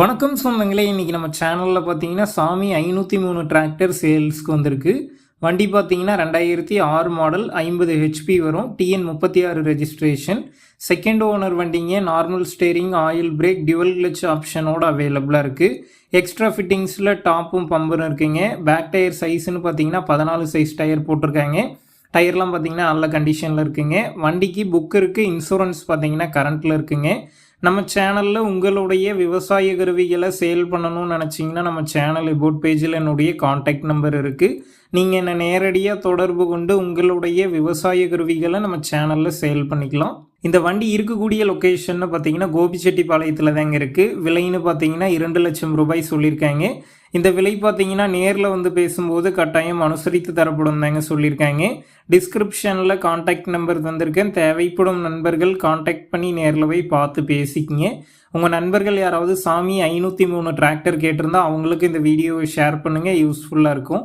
வணக்கம் சொந்தங்களே இன்றைக்கி நம்ம சேனலில் பார்த்தீங்கன்னா சாமி ஐநூற்றி மூணு டிராக்டர் சேல்ஸ்க்கு வந்திருக்கு. வண்டி பார்த்தீங்கன்னா ரெண்டாயிரத்தி ஆறு மாடல் ஐம்பது ஹெச்பி வரும். டிஎன் முப்பத்தி ஆறு ரெஜிஸ்ட்ரேஷன் செகண்ட் ஓனர் வண்டிங்க normal steering oil brake dual clutch ஆப்ஷனோட அவைலபிளாக இருக்குது எக்ஸ்ட்ரா ஃபிட்டிங்ஸில் டாப்பும் பம்பரும் இருக்குங்க. பேக் டயர் சைஸ்னு பார்த்தீங்கன்னா பதினாலு சைஸ் டயர் போட்டிருக்காங்க. டயர்லாம் பார்த்தீங்கன்னா நல்ல கண்டிஷனில் இருக்குங்க. வண்டிக்கு புக் இருக்குது இன்சூரன்ஸ் பார்த்தீங்கன்னா கரண்ட்டில் இருக்குங்க. நம்ம சேனலில் உங்களுடைய விவசாய கருவிகளை சேல் பண்ணணும்னு நினச்சிங்கன்னா நம்ம சேனல் போட் பேஜில் என்னுடைய காண்டாக்ட் நம்பர் இருக்குது நீங்கள் என்னை நேரடியாக தொடர்பு கொண்டு உங்களுடைய விவசாய கருவிகளை நம்ம சேனலில் சேல் பண்ணிக்கலாம். இந்த வண்டி இருக்கக்கூடிய லொக்கேஷன் பார்த்தீங்கன்னா கோபிச்செட்டிப்பாளையத்தில் தாங்க இருக்குது விலைன்னு பார்த்தீங்கன்னா இரண்டு லட்சம் ரூபாய் சொல்லியிருக்காங்க. இந்த விலை பார்த்தீங்கன்னா நேரில் வந்து பேசும்போது கட்டாயம் அனுசரித்து தரப்படும் தாங்க சொல்லியிருக்காங்க. டிஸ்கிரிப்ஷனில் காண்டாக்ட் நம்பர் தந்திருக்கேன். தேவைப்படும் நண்பர்கள் காண்டாக்ட் பண்ணி நேரில் போய் பார்த்து பேசிக்கிங்க. உங்கள் நண்பர்கள் யாராவது சாமி ஐநூற்றி மூணு டிராக்டர் கேட்டிருந்தா அவங்களுக்கு இந்த வீடியோவை ஷேர் பண்ணுங்கள் யூஸ்ஃபுல்லாக இருக்கும்.